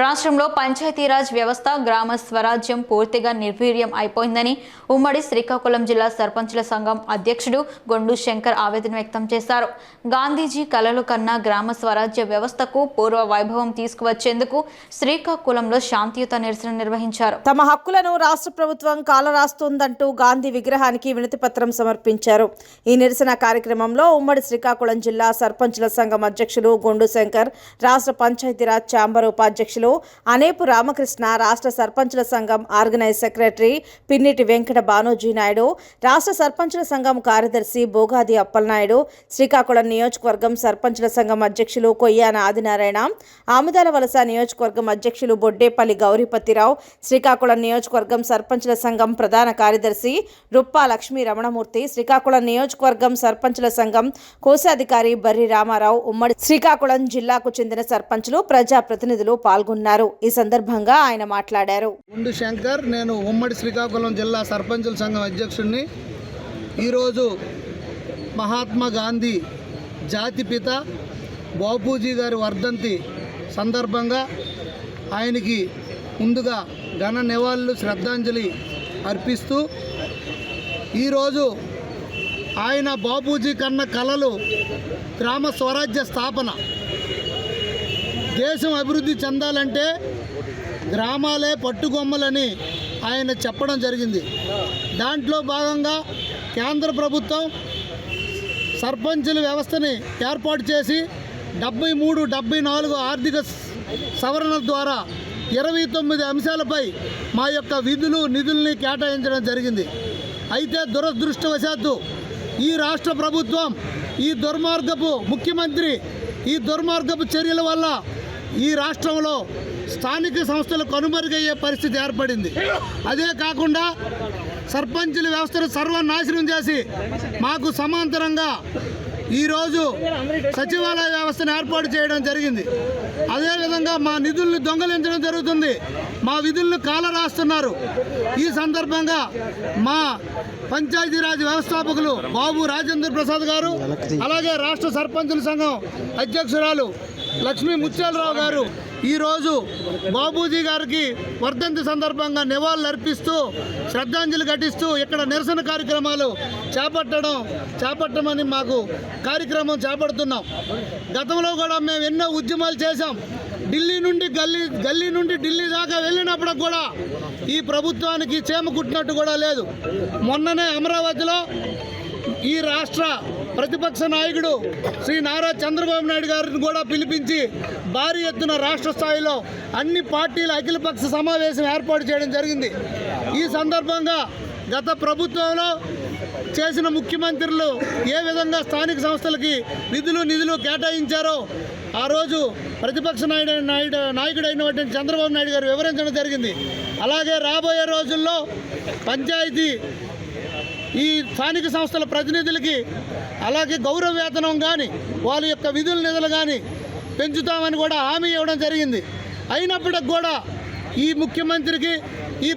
రాష్ట్రంలో పంచాయతీరాజ్ వ్యవస్థ గ్రామ స్వరాజ్యం పూర్తిగా నిర్వీర్యం అయిపోయిందని ఉమ్మడి శ్రీకాకుళం జిల్లా సర్పంచుల సంఘం అధ్యక్షుడు గొండు శంకర్ ఆవేదన వ్యక్తం చేశారు. గాంధీజీ కలలు కన్నా గ్రామ స్వరాజ్య వ్యవస్థకు పూర్వ వైభవం తీసుకువచ్చేందుకు శ్రీకాకుళంలో శాంతియుత నిరసన నిర్వహించారు. తమ హక్కులను రాష్ట్ర ప్రభుత్వం కాలరాస్తోందంటూ గాంధీ విగ్రహానికి వినతి పత్రం సమర్పించారు. ఈ నిరసన కార్యక్రమంలో ఉమ్మడి శ్రీకాకుళం జిల్లా సర్పంచుల సంఘం అధ్యక్షులు గొండు శంకర్ రాష్ట్ర పంచాయతీరాజ్ ఛాంబర్ ఉపాధ్యక్షులు అనేపు రామకృష్ణ రాష్ట్ర సర్పంచుల సంఘం ఆర్గనైజ్ సెక్రటరీ పిన్నిటి వెంకట బానోజీ నాయుడు రాష్ట్ర సర్పంచుల సంఘం కార్యదర్శి బోగాది అప్పలనాయుడు శ్రీకాకుళం నియోజకవర్గం సర్పంచుల సంఘం అధ్యక్షులు కొయ్యాన ఆదినారాయణ ఆముదాల వలస నియోజకవర్గం అధ్యక్షులు బొడ్డేపల్లి గౌరీపతిరావు శ్రీకాకుళం నియోజకవర్గం సర్పంచుల సంఘం ప్రధాన కార్యదర్శి రుప్పా లక్ష్మీ రమణమూర్తి శ్రీకాకుళం నియోజకవర్గం సర్పంచుల సంఘం కోశాధికారి బర్రి రామారావు ఉమ్మడి శ్రీకాకుళం జిల్లాకు చెందిన సర్పంచులు ప్రజాప్రతినిధులు పాల్గొన్నారు. ఈ సందర్భంగా ఆయన మాట్లాడారు. ఉండు శంకర్ నేను ఉమ్మడి శ్రీకాకుళం జిల్లా సర్పంచుల సంఘం అధ్యక్షుడిని ఈరోజు మహాత్మా గాంధీ జాతిపిత బాపూజీ గారి వర్ధంతి సందర్భంగా ఆయనకి ముందుగా ఘన నివాళులు శ్రద్ధాంజలి అర్పిస్తూ ఈరోజు ఆయన బాపూజీ కన్న కళలు గ్రామ స్వరాజ్య స్థాపన దేశం అభివృద్ధి చెందాలంటే గ్రామాలే పట్టుకొమ్మలని ఆయన చెప్పడం జరిగింది. దాంట్లో భాగంగా కేంద్ర ప్రభుత్వం సర్పంచుల వ్యవస్థని ఏర్పాటు చేసి డెబ్బై మూడు డెబ్బై నాలుగు ఆర్థిక సవరణల ద్వారా ఇరవై తొమ్మిది అంశాలపై మా యొక్క విధులు నిధుల్ని కేటాయించడం జరిగింది. అయితే దురదృష్టవశాత్తు ఈ రాష్ట్ర ప్రభుత్వం ఈ దుర్మార్గపు ముఖ్యమంత్రి ఈ దుర్మార్గపు చర్యల వల్ల ఈ రాష్ట్రంలో స్థానిక సంస్థలు కనుమరుగయ్యే పరిస్థితి ఏర్పడింది. అదే కాకుండా సర్పంచుల వ్యవస్థను సర్వనాశనం చేసి మాకు సమాంతరంగా ఈరోజు సచివాలయ వ్యవస్థను ఏర్పాటు చేయడం జరిగింది. అదేవిధంగా మా నిధుల్ని దొంగలించడం జరుగుతుంది. మా విధులను కాల రాస్తున్నారు ఈ సందర్భంగా మా పంచాయతీరాజ్ వ్యవస్థాపకులు బాబు రాజేంద్ర ప్రసాద్ గారు అలాగే రాష్ట్ర సర్పంచుల సంఘం అధ్యక్షురాలు లక్ష్మీ ముత్యాలరావు గారు ఈరోజు బాబూజీ గారికి వర్ధంతి సందర్భంగా నివాళులు అర్పిస్తూ శ్రద్ధాంజలి ఘటిస్తూ ఇక్కడ నిరసన కార్యక్రమాలు చేపట్టడం చేపట్టమని మాకు కార్యక్రమం చేపడుతున్నాం. గతంలో కూడా మేము ఎన్నో ఉద్యమాలు చేశాం. ఢిల్లీ నుండి గల్లీ గల్లీ నుండి ఢిల్లీ దాకా వెళ్ళినప్పుడు కూడా ఈ ప్రభుత్వానికి చేమ కుట్టినట్టు కూడా లేదు. మొన్ననే అమరావతిలో ఈ రాష్ట్ర ప్రతిపక్ష నాయకుడు శ్రీ నారా చంద్రబాబు నాయుడు గారిని కూడా పిలిపించి భారీ ఎత్తున రాష్ట్ర స్థాయిలో అన్ని పార్టీల అఖిలపక్ష సమావేశం ఏర్పాటు చేయడం జరిగింది. ఈ సందర్భంగా గత ప్రభుత్వంలో చేసిన ముఖ్యమంత్రులు ఏ విధంగా స్థానిక సంస్థలకి నిధులు నిధులు కేటాయించారో ఆ రోజు ప్రతిపక్ష నాయుడు నాయుడు నాయకుడు అయినటువంటి చంద్రబాబు నాయుడు గారు వివరించడం జరిగింది. అలాగే రాబోయే రోజుల్లో పంచాయతీ ఈ స్థానిక సంస్థల ప్రతినిధులకి అలాగే గౌరవ వేతనం కానీ వాళ్ళ యొక్క విధుల నిధులు కానీ పెంచుతామని కూడా హామీ ఇవ్వడం జరిగింది. అయినప్పటికి కూడా ఈ ముఖ్యమంత్రికి